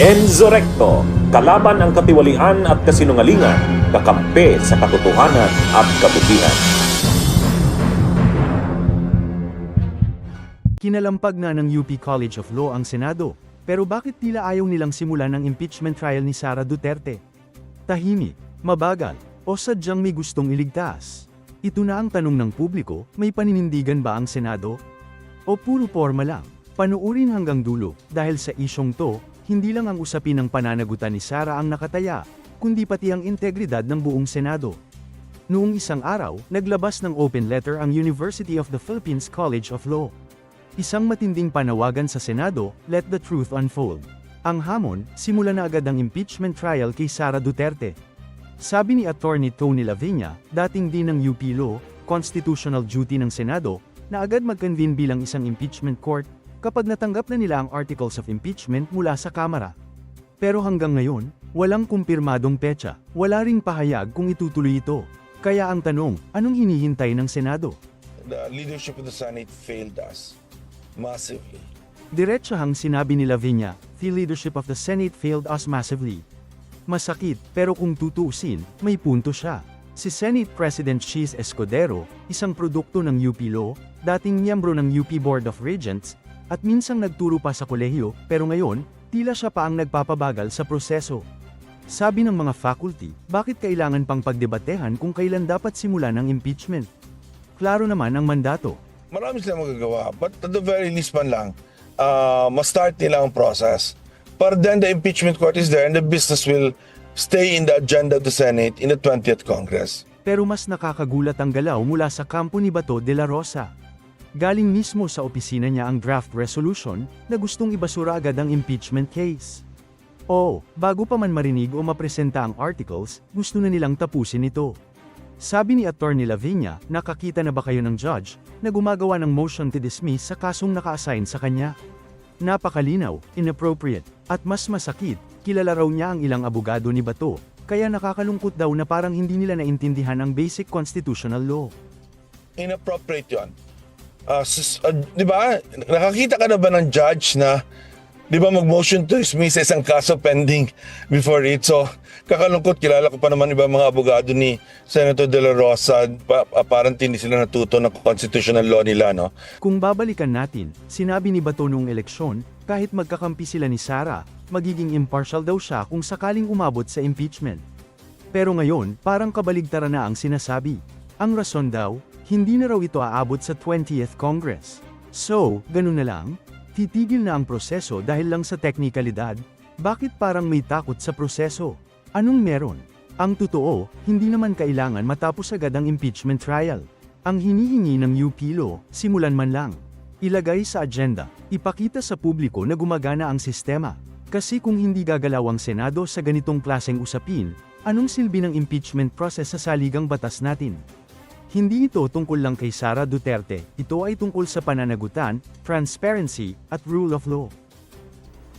Enzo Recto, kalaban ang katiwalian at kasinungalingan, kakampi sa katotohanan at kabutihan. Kinalampag na ng UP College of Law ang Senado, pero bakit tila ayaw nilang simulan ang impeachment trial ni Sara Duterte? Tahimik, mabagal, o sadyang may gustong iligtas? Ito na ang tanong ng publiko, may paninindigan ba ang Senado? O puro forma lang? Panuurin hanggang dulo, dahil sa isyong to, hindi lang ang usapin ng pananagutan ni Sara ang nakataya, kundi pati ang integridad ng buong Senado. Noong isang araw, naglabas ng open letter ang University of the Philippines College of Law. Isang matinding panawagan sa Senado, let the truth unfold. Ang hamon, simula na agad ang impeachment trial kay Sara Duterte. Sabi ni Attorney Tony Lavina, dating din ng UP Law, constitutional duty ng Senado, na agad mag-convene bilang isang impeachment court, kapag natanggap na nila ang articles of impeachment mula sa Kamara. Pero hanggang ngayon, walang kumpirmadong petsa, wala ring pahayag kung itutuloy ito. Kaya ang tanong, anong hinihintay ng Senado? the leadership of the Senate failed us massively. Diretsahang sinabi ni Lavinia, the leadership of the Senate failed us massively. Masakit, pero kung tutuusin, may punto siya. Si Senate President Cheese Escudero, isang produkto ng UP Law, dating miyembro ng UP Board of Regents, at minsang nagturo pa sa kolehiyo, pero ngayon, tila siya pa ang nagpapabagal sa proseso. Sabi ng mga faculty, bakit kailangan pang pagdebatehan kung kailan dapat simulan ang impeachment? Klaro naman ang mandato, Marami silang magagawa. But at the very least man lang, uh, ma-start nila ang process. But then the impeachment court is there and the business will stay in the agenda of the Senate in the 20th Congress. Pero mas nakakagulat ang galaw mula sa kampo ni Bato de la Rosa. Galing mismo sa opisina niya ang draft resolution na gustong ibasura agad ang impeachment case. Oo, bago pa man marinig o mapresenta ang articles, gusto na nilang tapusin ito. Sabi ni Attorney Lavinia, nakakita na ba kayo ng judge na gumagawa ng motion to dismiss sa kasong naka-assign sa kanya? Napakalinaw, inappropriate, at mas masakit, kilala raw niya ang ilang abogado ni Bato, kaya nakakalungkot daw na parang hindi nila naintindihan ang basic constitutional law. Inappropriate yun. Uh, uh, di ba, nakakita ka na ba ng judge na di ba mag-motion to dismiss sa isang kaso pending before it. So, kakalungkot, kilala ko pa naman iba mga abogado ni Senator De La Rosa. Pa- apparently, hindi sila natuto ng constitutional law nila, no? Kung babalikan natin, sinabi ni Bato noong eleksyon, kahit magkakampi sila ni Sara, magiging impartial daw siya kung sakaling umabot sa impeachment. Pero ngayon, parang kabaligtaran na ang sinasabi. Ang rason daw, hindi na raw ito aabot sa 20th Congress. So, ganun na lang? Titigil na ang proseso dahil lang sa teknikalidad? Bakit parang may takot sa proseso? Anong meron? Ang totoo, hindi naman kailangan matapos agad ang impeachment trial. Ang hinihingi ng UP Law, simulan man lang. Ilagay sa agenda, ipakita sa publiko na gumagana ang sistema. Kasi kung hindi gagalaw ang Senado sa ganitong klaseng usapin, anong silbi ng impeachment process sa saligang batas natin? Hindi ito tungkol lang kay Sara Duterte, ito ay tungkol sa pananagutan, transparency, at rule of law.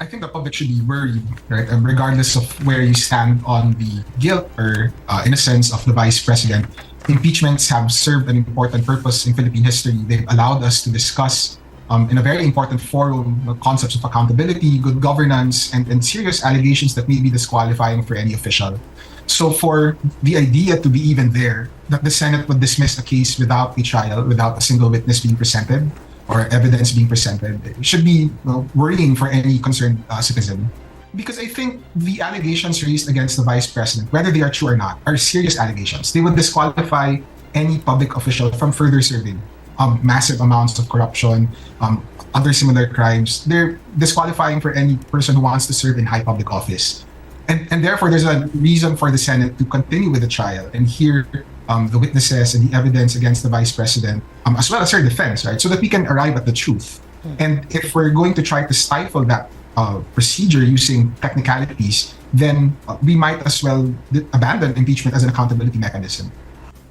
I think the public should be worried, right? Regardless of where you stand on the guilt or uh, innocence of the vice president, impeachments have served an important purpose in Philippine history. They've allowed us to discuss um, in a very important forum the concepts of accountability, good governance, and, and serious allegations that may be disqualifying for any official. So, for the idea to be even there, that the Senate would dismiss a case without a trial, without a single witness being presented, or evidence being presented should be well, worrying for any concerned uh, citizen. Because I think the allegations raised against the vice president, whether they are true or not, are serious allegations. They would disqualify any public official from further serving. Um, massive amounts of corruption, um, other similar crimes. They're disqualifying for any person who wants to serve in high public office. And, and therefore, there's a reason for the Senate to continue with the trial and hear um, the witnesses and the evidence against the vice president, um, as well as her defense, right? So that we can arrive at the truth. And if we're going to try to stifle that uh, procedure using technicalities, then uh, we might as well abandon impeachment as an accountability mechanism.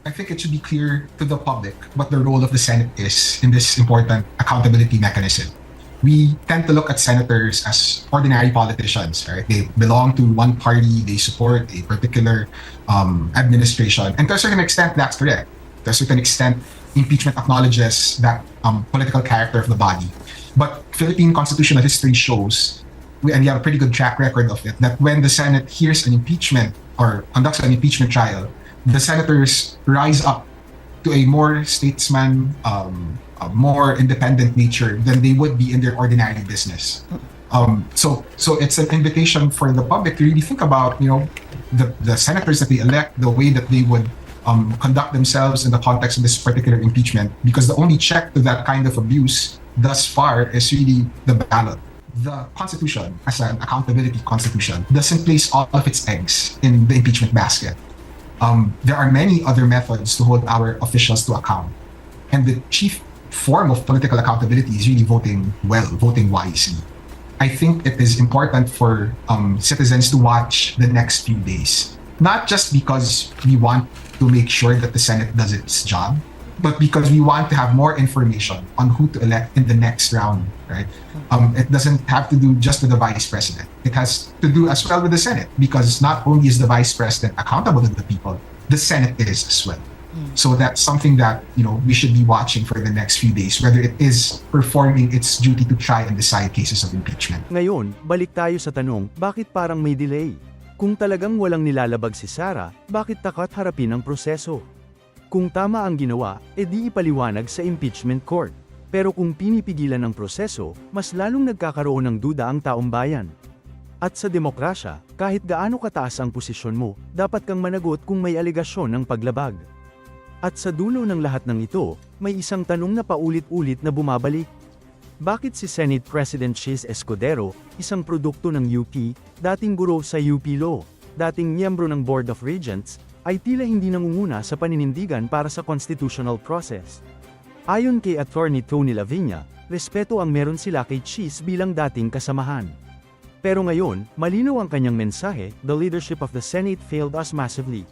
I think it should be clear to the public what the role of the Senate is in this important accountability mechanism. We tend to look at senators as ordinary politicians, right? They belong to one party, they support a particular um, administration. And to a certain extent, that's correct. To a certain extent, impeachment acknowledges that um, political character of the body. But Philippine constitutional history shows and we have a pretty good track record of it, that when the Senate hears an impeachment or conducts an impeachment trial, the senators rise up to a more statesman, um, a more independent nature than they would be in their ordinary business. Um, so, so it's an invitation for the public to really think about, you know, the, the senators that they elect, the way that they would um, conduct themselves in the context of this particular impeachment, because the only check to that kind of abuse thus far is really the ballot. The Constitution, as an accountability constitution, doesn't place all of its eggs in the impeachment basket. Um, there are many other methods to hold our officials to account. And the chief form of political accountability is really voting well, voting wisely. I think it is important for um, citizens to watch the next few days. Not just because we want to make sure that the Senate does its job, but because we want to have more information on who to elect in the next round, right? Um, it doesn't have to do just with the vice president. It has to do as well with the Senate because not only is the vice president accountable to the people, the Senate is as well. So that's something that you know we should be watching for the next few days, whether it is performing its duty to try and decide cases of impeachment. Ngayon, balik tayo sa tanong, bakit parang may delay? Kung talagang walang nilalabag si Sara, bakit takot harapin ang proseso? Kung tama ang ginawa, edi ipaliwanag sa impeachment court. Pero kung pinipigilan ang proseso, mas lalong nagkakaroon ng duda ang taong bayan. At sa demokrasya, kahit gaano kataas ang posisyon mo, dapat kang managot kung may aligasyon ng paglabag. At sa dulo ng lahat ng ito, may isang tanong na paulit-ulit na bumabalik. Bakit si Senate President Chis Escudero, isang produkto ng UP, dating guro sa UP Law, dating miyembro ng Board of Regents, ay tila hindi nangunguna sa paninindigan para sa constitutional process? Ayon kay Attorney Tony Lavinia, respeto ang meron sila kay Chis bilang dating kasamahan. Pero ngayon, malinaw ang kanyang mensahe, the leadership of the Senate failed us massively.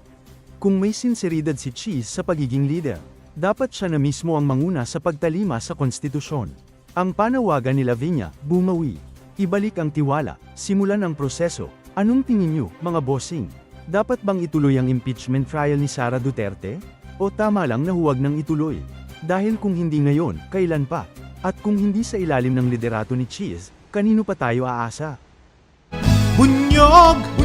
Kung may sinseridad si Cheese sa pagiging leader, dapat siya na mismo ang manguna sa pagtalima sa konstitusyon. Ang panawagan ni Lavinia, bumawi. Ibalik ang tiwala, simulan ang proseso. Anong tingin niyo, mga bossing? Dapat bang ituloy ang impeachment trial ni Sara Duterte? O tama lang na huwag nang ituloy? Dahil kung hindi ngayon, kailan pa? At kung hindi sa ilalim ng liderato ni Cheese, kanino pa tayo aasa? Bunyog,